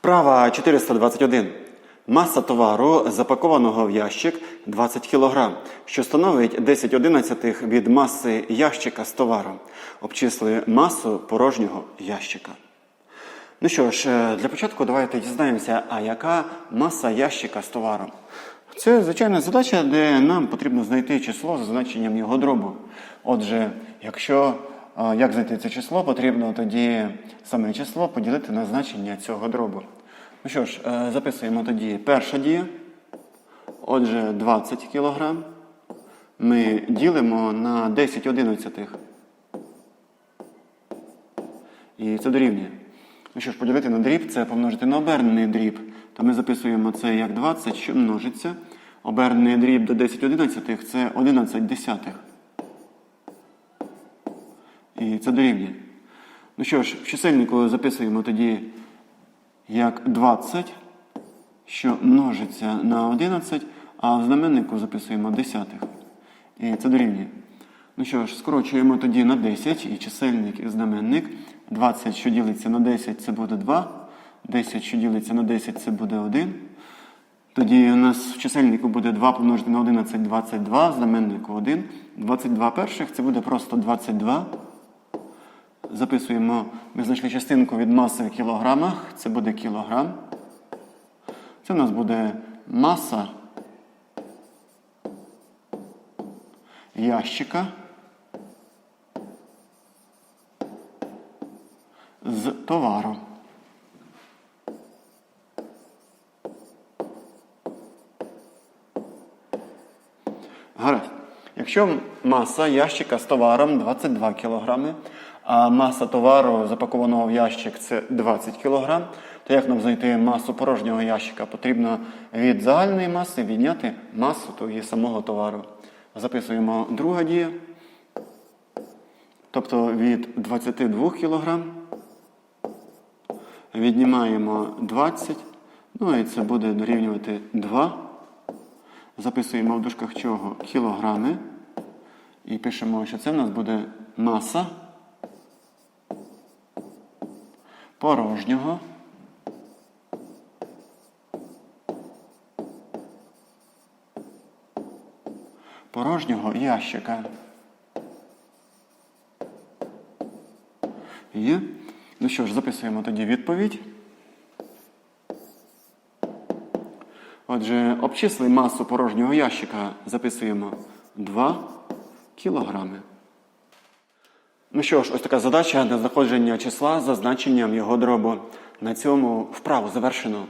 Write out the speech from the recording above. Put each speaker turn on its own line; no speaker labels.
Вправа 421. Маса товару, запакованого в ящик 20 кг, що становить 10 одинадцятих від маси ящика з товаром. Обчисли масу порожнього ящика. Ну що ж, е, для початку давайте дізнаємося, а яка маса ящика з товаром. Це звичайна задача, де нам потрібно знайти число за значенням його дробу. Отже, якщо як знайти це число, потрібно тоді саме число поділити на значення цього дробу. Ну що ж, е, записуємо тоді перша дія. Отже, 20 кг. Ми ділимо на 10 одинадцятих. І це дорівнює. Ну що ж, поділити на дріб це помножити на обернений дріб. То ми записуємо це як 20, що множиться. Обернений дріб до 10 одинадцятих це 11 десятих. І це дорівнює. Ну що ж, в чисельнику записуємо тоді як 20, що множиться на 11, а в знаменнику записуємо десятих. І це дорівнює. Ну що ж, скорочуємо тоді на 10 і чисельник і знаменник. 20, що ділиться на 10, це буде 2. 10, що ділиться на 10, це буде 1. Тоді у нас в чисельнику буде 2 помножити на 11, 22, в знаменнику 1. 22 перших це буде просто 22. Записуємо, ми знайшли частинку від маси в кілограмах, це буде кілограм. Це у нас буде маса ящика з товаром. Гаразд. Якщо маса ящика з товаром 22 кг, а маса товару, запакованого в ящик, це 20 кг, то як нам знайти масу порожнього ящика? Потрібно від загальної маси відняти масу того самого товару. Записуємо друга дія. Тобто від 22 кг віднімаємо 20, ну і це буде дорівнювати 2. Записуємо в дужках чого кілограми. І пишемо, що це в нас буде маса порожнього. Порожнього ящика. Є. Ну що ж, записуємо тоді відповідь. Отже, обчисли масу порожнього ящика записуємо 2 кілограми. Ну що ж, ось така задача на знаходження числа за значенням його дробу. На цьому вправу завершено.